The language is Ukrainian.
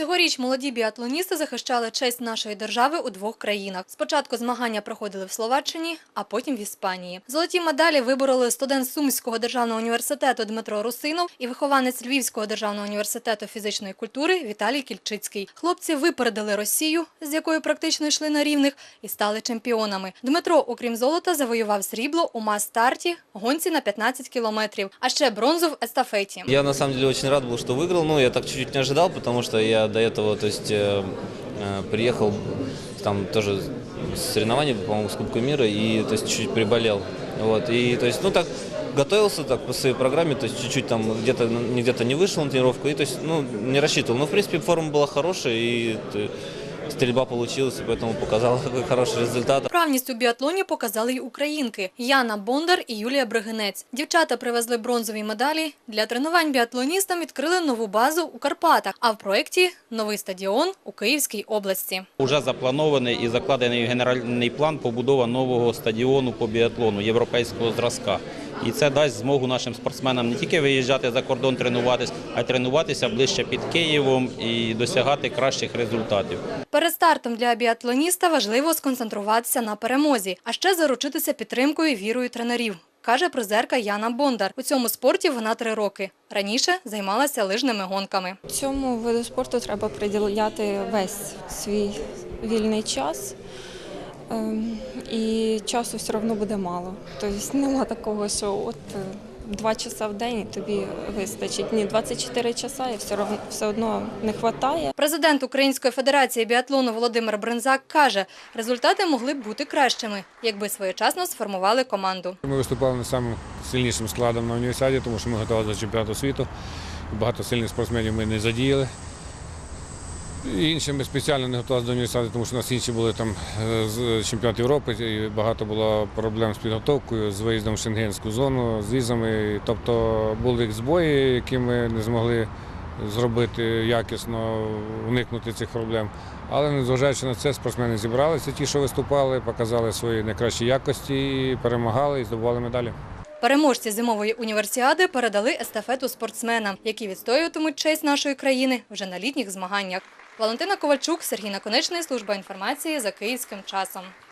Цьогоріч молоді біатлоністи захищали честь нашої держави у двох країнах. Спочатку змагання проходили в Словаччині, а потім в Іспанії. Золоті медалі вибороли студент Сумського державного університету Дмитро Русинов і вихованець Львівського державного університету фізичної культури Віталій Кільчицький. Хлопці випередили Росію, з якою практично йшли на рівних, і стали чемпіонами. Дмитро, окрім золота, завоював срібло у мас-старті, гонці на 15 кілометрів, а ще бронзу в естафеті. Я на самом деле очень рад был, что выиграл. Ну, я так чуть-чуть не ожидал, потому что я до этого, то есть, э, э, приехал там тоже с соревнований, по-моему, с Кубка мира, и, то есть, чуть-чуть приболел. Вот, и, то есть, ну, так, готовился так по своей программе, то есть, чуть-чуть там где-то, не где-то не вышел на тренировку, и, то есть, ну, не рассчитывал. Но, в принципе, форма была хорошая, и э, стрельба получилась, и поэтому показала хороший результат. Вправність у біатлоні показали й українки Яна Бондар і Юлія Бригинець. Дівчата привезли бронзові медалі. Для тренувань біатлоністам відкрили нову базу у Карпатах, а в проєкті – новий стадіон у Київській області. Уже запланований і закладений генеральний план побудова нового стадіону по біатлону європейського зразка. І це дасть змогу нашим спортсменам не тільки виїжджати за кордон тренуватись, а й тренуватися ближче під Києвом і досягати кращих результатів. Перед стартом для біатлоніста важливо сконцентруватися на перемозі, а ще заручитися підтримкою і вірою тренерів. Каже призерка Яна Бондар. У цьому спорті вона три роки. Раніше займалася лижними гонками. Цьому виду спорту треба приділяти весь свій вільний час. Ем, І часу все одно буде мало. Тобто нема такого, що от е, два часа в день і тобі вистачить. Ні, 24 часа і все одно, все одно не вистачає. Президент Української федерації біатлону Володимир Брензак каже, результати могли б бути кращими, якби своєчасно сформували команду. Ми виступали не самим сильнішим складом на універсіаді, тому що ми готувалися до чемпіонату світу. Багато сильних спортсменів ми не задіяли. Інші ми спеціально не готувалися до універсіади, тому що у нас інші були там е, з чемпіонат Європи, і багато було проблем з підготовкою, з виїздом в шенгенську зону, з візами. Тобто були збої, які ми не змогли зробити якісно, уникнути цих проблем. Але незважаючи на це, спортсмени зібралися, ті, що виступали, показали свої найкращі якості, перемагали і здобували медалі. Переможці зимової універсіади передали естафету спортсменам, які відстоюватимуть честь нашої країни вже на літніх змаганнях. Валентина Ковальчук, Сергій Наконечний, служба інформації за київським часом.